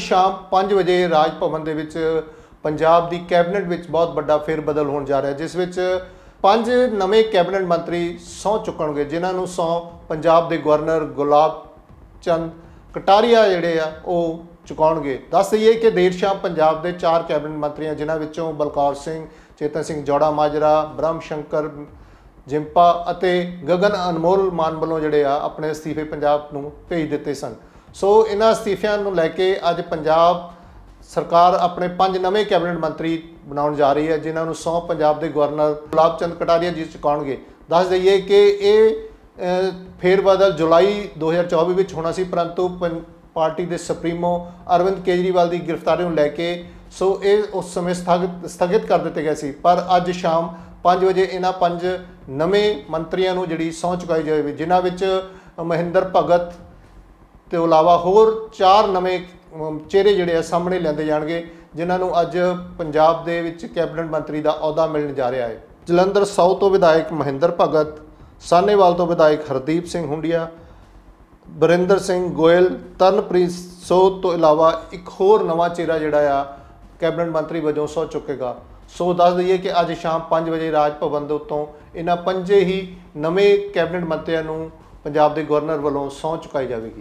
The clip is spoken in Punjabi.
ਸ਼ਾਮ 5 ਵਜੇ ਰਾਜ ਭਵਨ ਦੇ ਵਿੱਚ ਪੰਜਾਬ ਦੀ ਕੈਬਨਿਟ ਵਿੱਚ ਬਹੁਤ ਵੱਡਾ ਫੇਰ ਬਦਲ ਹੋਣ ਜਾ ਰਿਹਾ ਜਿਸ ਵਿੱਚ ਪੰਜ ਨਵੇਂ ਕੈਬਨਿਟ ਮੰਤਰੀ ਸਹੁੰ ਚੁੱਕਣਗੇ, ਜਿਨ੍ਹਾਂ ਨੂੰ ਸਹੁੰ ਪੰਜਾਬ ਦੇ ਗਵਰਨਰ ਗੁਲਾਬ ਚੰਦ ਕਟਾਰੀਆ ਜਿਹੜੇ ਆ, ਉਹ ਚੁਕਾਉਣਗੇ। ਦੱਸ ਦਈਏ ਕਿ ਦੇਰ ਸ਼ਾਮ ਪੰਜਾਬ ਦੇ ਚਾਰ ਕੈਬਨਿਟ ਮੰਤਰੀਆਂ, ਜਿਨ੍ਹਾਂ ਵਿੱਚੋਂ ਬਲਕੌਰ ਸਿੰਘ, ਚੇਤਨ ਸਿੰਘ ਜੋੜਾ ਮਾਜਰਾ, ਬ੍ਰਹਮ ਸ਼ੰਕਰ ਜਿੰਪਾ ਅਤੇ ਗਗਨ ਅਨਮੋਲ ਮਾਨ ਵੱਲੋਂ ਜਿਹੜੇ ਆ, ਆਪਣੇ ਅਸਤੀਫੇ ਪੰਜਾਬ ਨੂੰ ਭੇਜ ਦਿੱਤੇ ਸਨ। ਸੋ ਇਹਨਾਂ ਅਸਤੀਫਿਆਂ ਨੂੰ ਲੈ ਕੇ ਅੱਜ ਪੰਜਾਬ ਸਰਕਾਰ ਆਪਣੇ ਪੰਜ ਨਵੇਂ ਕੈਬਨਿਟ ਮੰਤਰੀ ਬਣਾਉਣ ਜਾ ਰਹੀ ਹੈ, ਜਿਨ੍ਹਾਂ ਨੂੰ ਸੌ ਪੰਜਾਬ ਦੇ ਗਵਰਨਰ ਗੁਲਾਬ ਚੰਦ ਕਟਾਰੀਆ ਜੀ ਚੁਕਾਉਣਗੇ। ਦੱਸ ਦਈਏ ਕਿ ਇਹ ਫੇਰ ਬਦਲ ਜੁਲਾਈ 2024 ਵਿੱਚ ਹੋਣਾ ਸੀ, ਪਰੰਤੂ ਪੰ- ਪਾਰਟੀ ਦੇ ਸੁਪਰੀਮੋ ਅਰਵਿੰਦ ਕੇਜਰੀਵਾਲ ਦੀ ਗ੍ਰਿਫਤਾਰੀ ਨੂੰ ਲੈ ਕੇ ਸੋ ਇਹ ਉਸ ਸਮੇਂ ਸਥਗਿਤ ਸਥਗਿਤ ਕਰ ਦਿੱਤੇ ਗਏ ਸੀ। ਪਰ ਅੱਜ ਸ਼ਾਮ 5 ਵਜੇ ਇਹਨਾਂ ਪੰਜ ਨਵੇਂ ਮੰਤਰੀਆਂ ਨੂੰ ਜਿਹੜੀ ਸਹੁੰ ਚੁਕਾਈ ਜਾਵੇਗੀ ਜਿਨ੍ਹਾਂ ਵਿੱਚ ਮਹਿੰਦਰ ਭਗਤ ਤੇ ਇਲਾਵਾ ਹੋਰ ਚਾਰ ਨਵੇਂ ਚਿਹਰੇ ਜਿਹੜੇ ਆ ਸਾਹਮਣੇ ਲਿਆਂਦੇ ਜਾਣਗੇ, ਜਿਨ੍ਹਾਂ ਨੂੰ ਅੱਜ ਪੰਜਾਬ ਦੇ ਵਿੱਚ ਕੈਬਨਿਟ ਮੰਤਰੀ ਦਾ ਅਹੁਦਾ ਮਿਲਣ ਜਾ ਰਿਹਾ ਹੈ। ਜਲੰਧਰ ਸਾਊਥ ਤੋਂ ਵਿਧਾਇਕ ਮਹਿੰਦਰ ਭਗਤ ਸਾਨੇਵਾਲ ਤੋਂ ਵਿਧਾਇਕ ਹਰਦੀਪ ਸਿੰਘ ਹੁੰਡੀਆ, ਬਰਿੰਦਰ ਸਿੰਘ ਗੋਇਲ, ਤਰਨਪ੍ਰੀਤ ਸੋਧ ਤੋਂ ਇਲਾਵਾ ਇੱਕ ਹੋਰ ਨਵਾਂ ਚਿਹਰਾ ਜਿਹੜਾ ਆ ਕੈਬਨਿਟ ਮੰਤਰੀ ਵਜੋਂ ਸਹੁੰ ਚੁੱਕੇਗਾ। ਸੋ ਦੱਸ ਦਈਏ ਕਿ ਅੱਜ ਸ਼ਾਮ 5 ਵਜੇ ਰਾਜ ਭਵਨ ਦੇ ਉੱਤੋਂ ਇਹਨਾਂ ਪੰਜੇ ਹੀ ਨਵੇਂ ਕੈਬਨਿਟ ਮੰਤਰੀਆਂ ਨੂੰ ਪੰਜਾਬ ਦੇ ਗਵਰਨਰ ਵੱਲੋਂ ਸਹੁੰ ਚੁਕਾਈ ਜਾਵੇਗੀ।